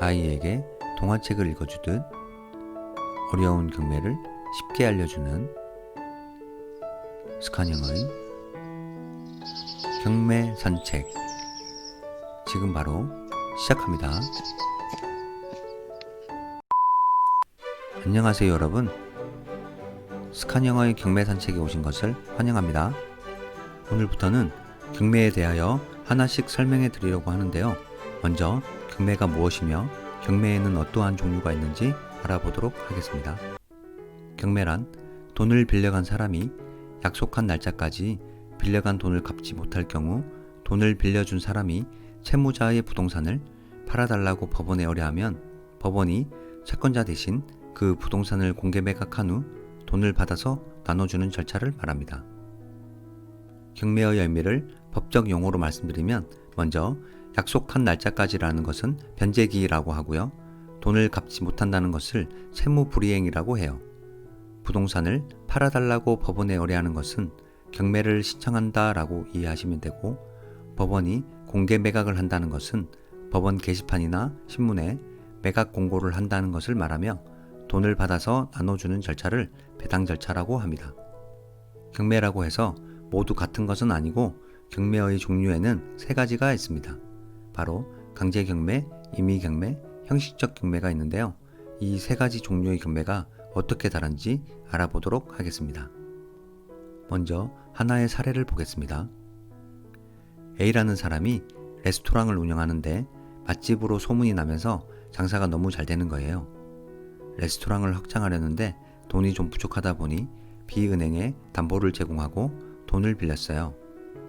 아이에게 동화책을 읽어주듯 어려운 경매를 쉽게 알려주는 스칸형의 경매 산책 지금 바로 시작합니다. 안녕하세요 여러분 스칸형의 경매 산책에 오신 것을 환영합니다. 오늘부터는 경매에 대하여 하나씩 설명해 드리려고 하는데요. 먼저 경매가 무엇이며 경매에는 어떠한 종류가 있는지 알아보도록 하겠습니다. 경매란 돈을 빌려간 사람이 약속한 날짜까지 빌려간 돈을 갚지 못할 경우 돈을 빌려준 사람이 채무자의 부동산을 팔아달라고 법원에 의뢰하면 법원이 채권자 대신 그 부동산을 공개 매각한 후 돈을 받아서 나눠주는 절차를 말합니다. 경매의 의미를 법적 용어로 말씀드리면 먼저 약속한 날짜까지라는 것은 변제기라고 하고요. 돈을 갚지 못한다는 것을 채무불이행이라고 해요. 부동산을 팔아달라고 법원에 의뢰하는 것은 경매를 신청한다라고 이해하시면 되고 법원이 공개 매각을 한다는 것은 법원 게시판이나 신문에 매각 공고를 한다는 것을 말하며 돈을 받아서 나눠주는 절차를 배당 절차라고 합니다. 경매라고 해서 모두 같은 것은 아니고 경매의 종류에는 세 가지가 있습니다. 바로 강제 경매, 임의 경매, 형식적 경매가 있는데요. 이 세 가지 종류의 경매가 어떻게 다른지 알아보도록 하겠습니다. 먼저 하나의 사례를 보겠습니다. A라는 사람이 레스토랑을 운영하는데 맛집으로 소문이 나면서 장사가 너무 잘 되는 거예요. 레스토랑을 확장하려는데 돈이 좀 부족하다 보니 B은행에 담보를 제공하고 돈을 빌렸어요.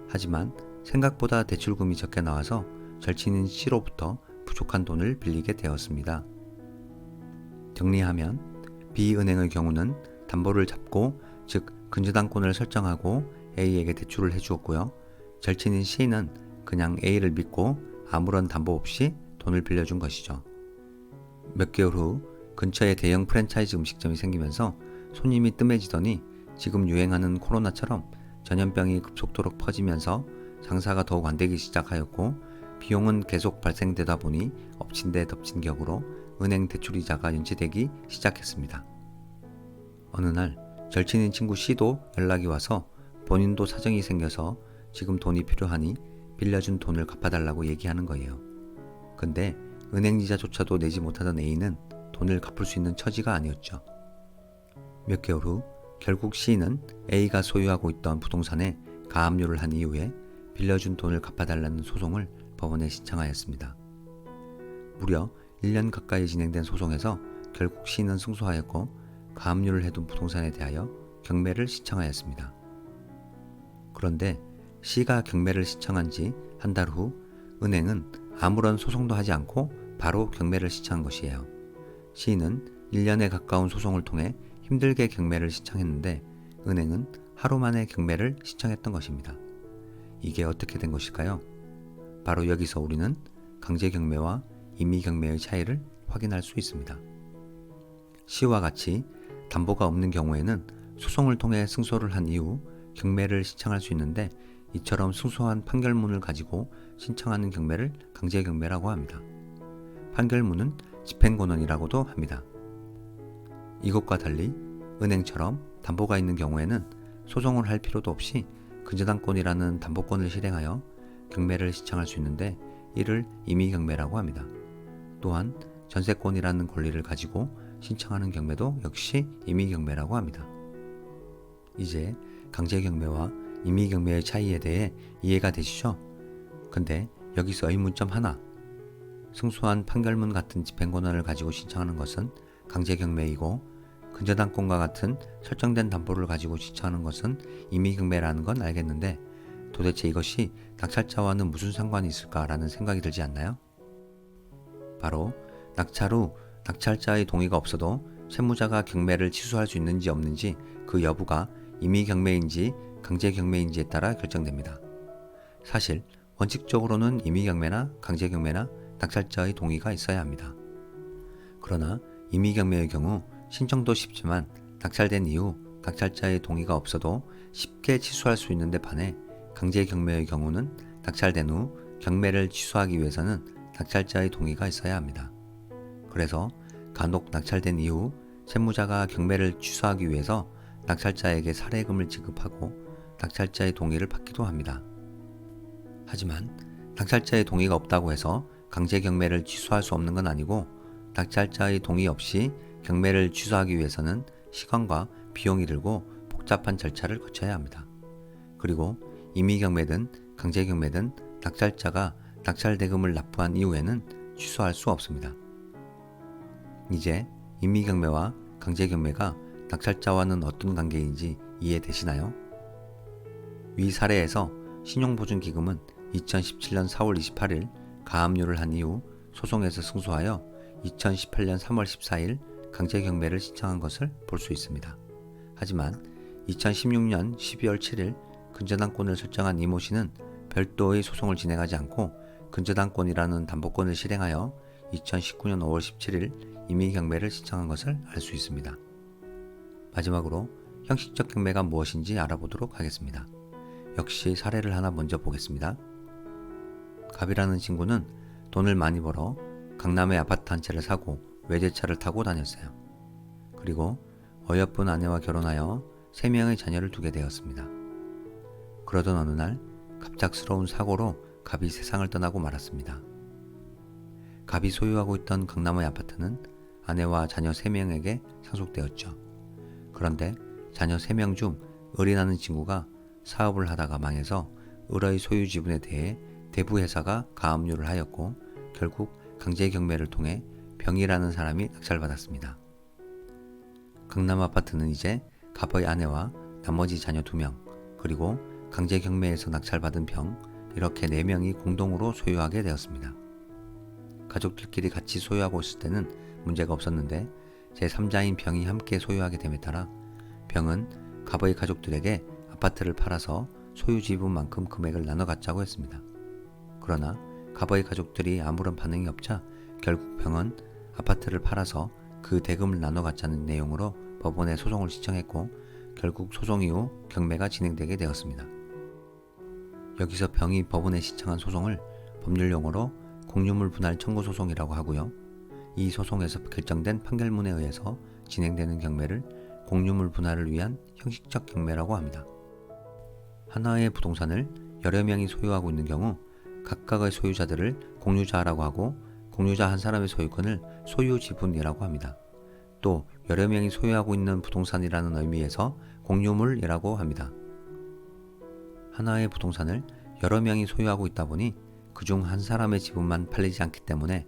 하지만 생각보다 대출금이 적게 나와서 절친인 C로부터 부족한 돈을 빌리게 되었습니다. 정리하면 B은행의 경우는 담보를 잡고 즉 근저당권을 설정하고 A에게 대출을 해주었고요. 절친인 C는 그냥 A를 믿고 아무런 담보 없이 돈을 빌려준 것이죠. 몇 개월 후 근처에 대형 프랜차이즈 음식점이 생기면서 손님이 뜸해지더니 지금 유행하는 코로나처럼 전염병이 급속도로 퍼지면서 장사가 더욱 안 되기 시작하였고 비용은 계속 발생되다 보니 엎친 데 덮친 격으로 은행 대출이자가 연체되기 시작했습니다. 어느 날 절친인 친구 C도 연락이 와서 본인도 사정이 생겨서 지금 돈이 필요하니 빌려준 돈을 갚아달라고 얘기하는 거예요. 근데 은행이자조차도 내지 못하던 A는 돈을 갚을 수 있는 처지가 아니었죠. 몇 개월 후 결국 C는 A가 소유하고 있던 부동산에 가압류를 한 이후에 빌려준 돈을 갚아달라는 소송을 법원에 신청하였습니다. 무려 1년 가까이 진행된 소송에서 결국 C는 승소하였고 가압류를 해둔 부동산에 대하여 경매를 신청하였습니다. 그런데 C가 경매를 신청한 지 한 달 후 은행은 아무런 소송도 하지 않고 바로 경매를 신청한 것이에요. C는 1년에 가까운 소송을 통해 힘들게 경매를 신청했는데 은행은 하루 만에 경매를 신청했던 것입니다. 이게 어떻게 된 것일까요? 바로 여기서 우리는 강제 경매와 임의 경매의 차이를 확인할 수 있습니다. 시와 같이 담보가 없는 경우에는 소송을 통해 승소를 한 이후 경매를 신청할 수 있는데 이처럼 승소한 판결문을 가지고 신청하는 경매를 강제 경매라고 합니다. 판결문은 집행권원이라고도 합니다. 이것과 달리 은행처럼 담보가 있는 경우에는 소송을 할 필요도 없이 근저당권이라는 담보권을 실행하여 경매를 신청할 수 있는데 이를 임의 경매라고 합니다. 또한 전세권이라는 권리를 가지고 신청하는 경매도 역시 임의 경매라고 합니다. 이제 강제 경매와 임의 경매의 차이에 대해 이해가 되시죠? 근데 여기서 의문점 하나. 승소한 판결문 같은 집행권한을 가지고 신청하는 것은 강제 경매이고 근저당권과 같은 설정된 담보를 가지고 신청하는 것은 임의 경매라는 건 알겠는데 도대체 이것이 낙찰자와는 무슨 상관이 있을까라는 생각이 들지 않나요? 바로 낙찰 후 낙찰자의 동의가 없어도 채무자가 경매를 취소할 수 있는지 없는지 그 여부가 임의 경매인지 강제 경매인지에 따라 결정됩니다. 사실 원칙적으로는 임의 경매나 강제 경매나 낙찰자의 동의가 있어야 합니다. 그러나 임의 경매의 경우 신청도 쉽지만 낙찰된 이후 낙찰자의 동의가 없어도 쉽게 취소할 수 있는데 반해 강제 경매의 경우는 낙찰된 후 경매를 취소하기 위해서는 낙찰자의 동의가 있어야 합니다. 그래서 간혹 낙찰된 이후 채무자가 경매를 취소하기 위해서 낙찰자에게 살해금을 지급하고 낙찰자의 동의를 받기도 합니다. 하지만 낙찰자의 동의가 없다고 해서 강제 경매를 취소할 수 없는 건 아니고 낙찰자의 동의 없이 경매를 취소하기 위해서는 시간과 비용이 들고 복잡한 절차를 거쳐야 합니다. 그리고 임의 경매든 강제 경매든 낙찰자가 낙찰 대금을 납부한 이후에는 취소할 수 없습니다. 이제 임의 경매와 강제 경매가 낙찰자와는 어떤 관계인지 이해되시나요? 위 사례에서 신용보증기금은 2017년 4월 28일 가압류를 한 이후 소송에서 승소하여 2018년 3월 14일 강제 경매를 신청한 것을 볼 수 있습니다. 하지만 2016년 12월 7일 근저당권을 설정한 이모 씨는 별도의 소송을 진행하지 않고 근저당권이라는 담보권을 실행하여 2019년 5월 17일 임의 경매를 신청한 것을 알 수 있습니다. 마지막으로 형식적 경매가 무엇인지 알아보도록 하겠습니다. 역시 사례를 하나 먼저 보겠습니다. 갑이라는 친구는 돈을 많이 벌어 강남의 아파트 한 채를 사고 외제차를 타고 다녔어요. 그리고 어여쁜 아내와 결혼하여 세 명의 자녀를 두게 되었습니다. 그러던 어느 날 갑작스러운 사고로 갑이 세상을 떠나고 말았습니다. 갑이 소유하고 있던 강남의 아파트는 아내와 자녀 3명에게 상속되었죠. 그런데 자녀 3명 중 을이라는 친구가 사업을 하다가 망해서 을의 소유 지분에 대해 대부 회사가 가압류를 하였고 결국 강제 경매를 통해 병이라는 사람이 낙찰받았습니다. 강남 아파트는 이제 갑의 아내와 나머지 자녀 2명 그리고 강제 경매에서 낙찰받은 병 이렇게 4명이 공동으로 소유하게 되었습니다. 가족들끼리 같이 소유하고 있을 때는 문제가 없었는데 제3자인 병이 함께 소유하게 됨에 따라 병은 갑의 가족들에게 아파트를 팔아서 소유 지분만큼 금액을 나눠 갖자고 했습니다. 그러나 갑의 가족들이 아무런 반응이 없자 결국 병은 아파트를 팔아서 그 대금을 나눠 갖자는 내용으로 법원에 소송을 신청했고 결국 소송 이후 경매가 진행되게 되었습니다. 여기서 병이 법원에 신청한 소송을 법률 용어로 공유물 분할 청구 소송이라고 하고요. 이 소송에서 결정된 판결문에 의해서 진행되는 경매를 공유물 분할을 위한 형식적 경매라고 합니다. 하나의 부동산을 여러 명이 소유하고 있는 경우 각각의 소유자들을 공유자라고 하고 공유자 한 사람의 소유권을 소유 지분이라고 합니다. 또 여러 명이 소유하고 있는 부동산이라는 의미에서 공유물이라고 합니다. 하나의 부동산을 여러 명이 소유하고 있다 보니 그중 한 사람의 지분만 팔리지 않기 때문에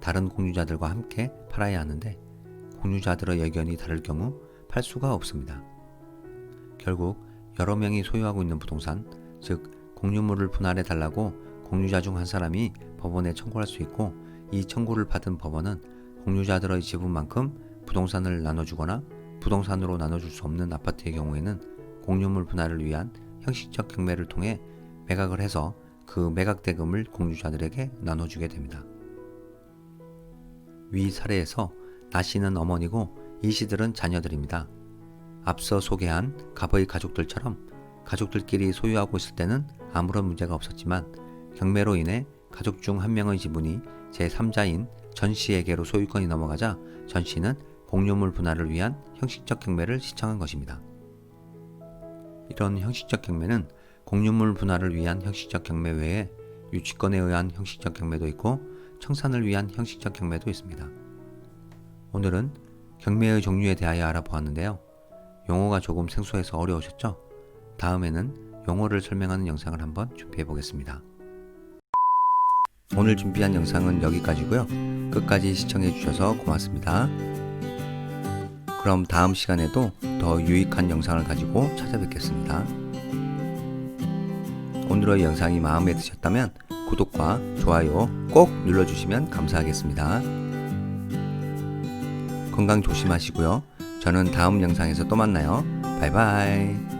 다른 공유자들과 함께 팔아야 하는데 공유자들의 의견이 다를 경우 팔 수가 없습니다. 결국 여러 명이 소유하고 있는 부동산, 즉 공유물을 분할해 달라고 공유자 중 한 사람이 법원에 청구할 수 있고 이 청구를 받은 법원은 공유자들의 지분만큼 부동산을 나눠주거나 부동산으로 나눠줄 수 없는 아파트의 경우에는 공유물 분할을 위한 형식적 경매를 통해 매각을 해서 그 매각 대금을 공유자들에게 나눠주게 됩니다. 위 사례에서 나 씨는 어머니고 이 씨들은 자녀들입니다. 앞서 소개한 갑의 가족들처럼 가족들끼리 소유하고 있을 때는 아무런 문제가 없었지만 경매로 인해 가족 중 한 명의 지분이 제3자인 전 씨에게로 소유권이 넘어가자 전 씨는 공유물 분할을 위한 형식적 경매를 신청한 것입니다. 이런 형식적 경매는 공유물 분할을 위한 형식적 경매 외에 유치권에 의한 형식적 경매도 있고 청산을 위한 형식적 경매도 있습니다. 오늘은 경매의 종류에 대하여 알아보았는데요. 용어가 조금 생소해서 어려우셨죠? 다음에는 용어를 설명하는 영상을 한번 준비해 보겠습니다. 오늘 준비한 영상은 여기까지고요. 끝까지 시청해 주셔서 고맙습니다. 그럼 다음 시간에도 더 유익한 영상을 가지고 찾아뵙겠습니다. 오늘의 영상이 마음에 드셨다면 구독과 좋아요 꼭 눌러주시면 감사하겠습니다. 건강 조심하시고요. 저는 다음 영상에서 또 만나요. 바이바이.